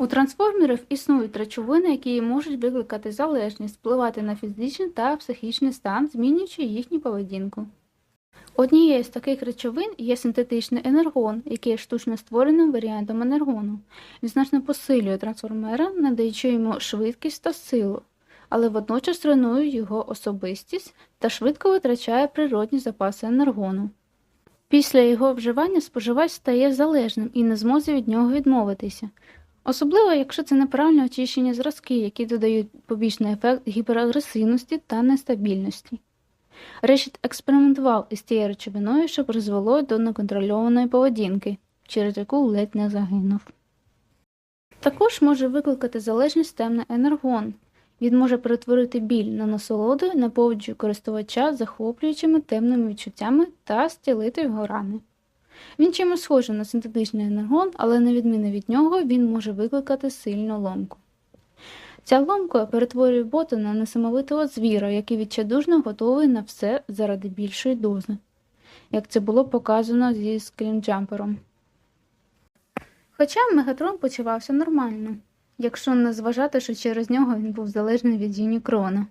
У трансформерів існують речовини, які можуть викликати залежність, впливати на фізичний та психічний стан, змінюючи їхню поведінку. Однією з таких речовин є синтетичний енергон, який є штучно створеним варіантом енергону. Він значно посилює трансформера, надаючи йому швидкість та силу, але водночас руйнує його особистість та швидко витрачає природні запаси енергону. Після його вживання споживач стає залежним і не зможе від нього відмовитися. Особливо, якщо це неправильно очищені зразки, які додають побічний ефект гіперагресивності та нестабільності. Решіт експериментував із цією речовиною, що призвело до неконтрольованої поведінки, через яку ледь не загинув. Також може викликати залежність темний енергон. Він може перетворити біль на насолоду, наповнюючи користувача захоплюючими темними відчуттями та стілити його рани. Він чимось схожий на синтетичний енергон, але на відміну від нього він може викликати сильну ломку. Ця ломка перетворює бота на несамовитого звіра, який відчайдушно готовий на все заради більшої дози, як це було показано зі скрінджампером. Хоча Мегатрон почувався нормально, якщо не зважати, що через нього він був залежний від Юнікрона.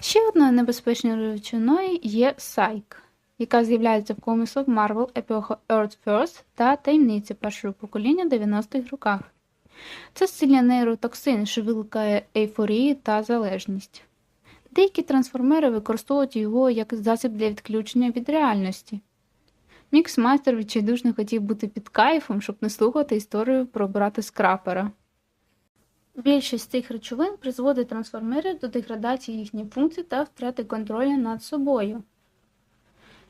Ще одною небезпечною речовиною є Сайк, яка з'являється в коміксах Marvel епохи Earth First та таємниці першого покоління 90-х роках. Це сильний нейротоксин, що викликає ейфорію та залежність. Деякі трансформери використовують його як засіб для відключення від реальності. Міксмастер відчайдушно хотів бути під кайфом, щоб не слухати історію про брата скрапера. Більшість цих речовин призводить трансформерів до деградації їхніх функцій та втрати контролю над собою.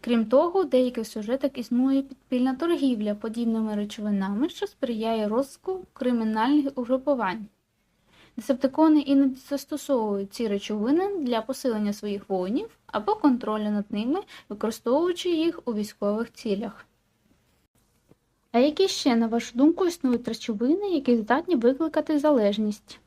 Крім того, у деяких сюжетах існує підпільна торгівля подібними речовинами, що сприяє розвитку кримінальних угрупувань. Десептикони іноді застосовують ці речовини для посилення своїх воїнів або контролю над ними, використовуючи їх у військових цілях. А які ще, на вашу думку, існують речовини, які здатні викликати залежність?